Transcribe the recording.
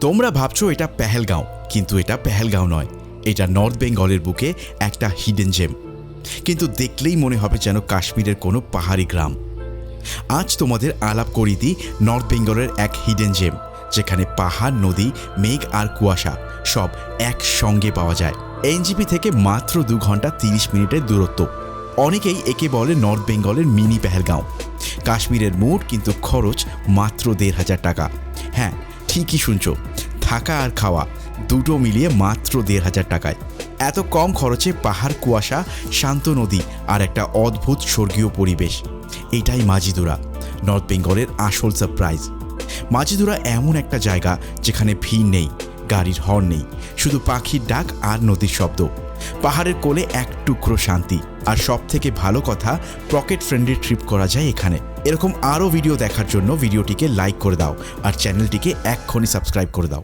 তোমরা ভাবছ এটা পেহেলগাঁও, কিন্তু এটা পেহেলগাঁও নয়। এটা নর্থ বেঙ্গলের বুকে একটা হিডেন জেম কিন্তু দেখলেই মনে হবে যেন কাশ্মীরের কোনো পাহাড়ি গ্রাম। আজ তোমাদের আলাপ করি দিই নর্থ বেঙ্গলের এক হিডেন জেম যেখানে পাহাড়, নদী, মেঘ আর কুয়াশা সব একসঙ্গে পাওয়া যায়। এনজিপি থেকে মাত্র দু ঘণ্টা তিরিশ মিনিটের দূরত্ব। অনেকেই একে বলে নর্থ বেঙ্গলের মিনি পেহেলগাঁও। কাশ্মীরের মোট কিন্তু খরচ মাত্র দেড় হাজার টাকা। হ্যাঁ ঠিকই শুনছো। থাকা আর খাওয়া, দুটো মিলিয়ে মাত্র দেড় হাজার টাকায়। এত কম খরচে পাহাড়, কুয়াশা, শান্ত নদী আর একটা অদ্ভুত স্বর্গীয় পরিবেশ। এটাই মাজিদুরা, নর্থ বেঙ্গলের আসল সারপ্রাইজ মাজিদুরা এমন একটা জায়গা যেখানে ভিড় নেই, গাড়ির হর্ন নেই, শুধু পাখির ডাক আর নদীর শব্দ। পাহাড়ের কোলে এক টুকরো শান্তি। আর সব থেকে ভালো কথা, পকেট ফ্রেন্ডলি ট্রিপ করা যায় এখানে। এরকম আরও ভিডিও দেখার জন্য ভিডিওটিকে লাইক করে দাও, আর চ্যানেলটিকে এক্ষণি সাবস্ক্রাইব করে দাও।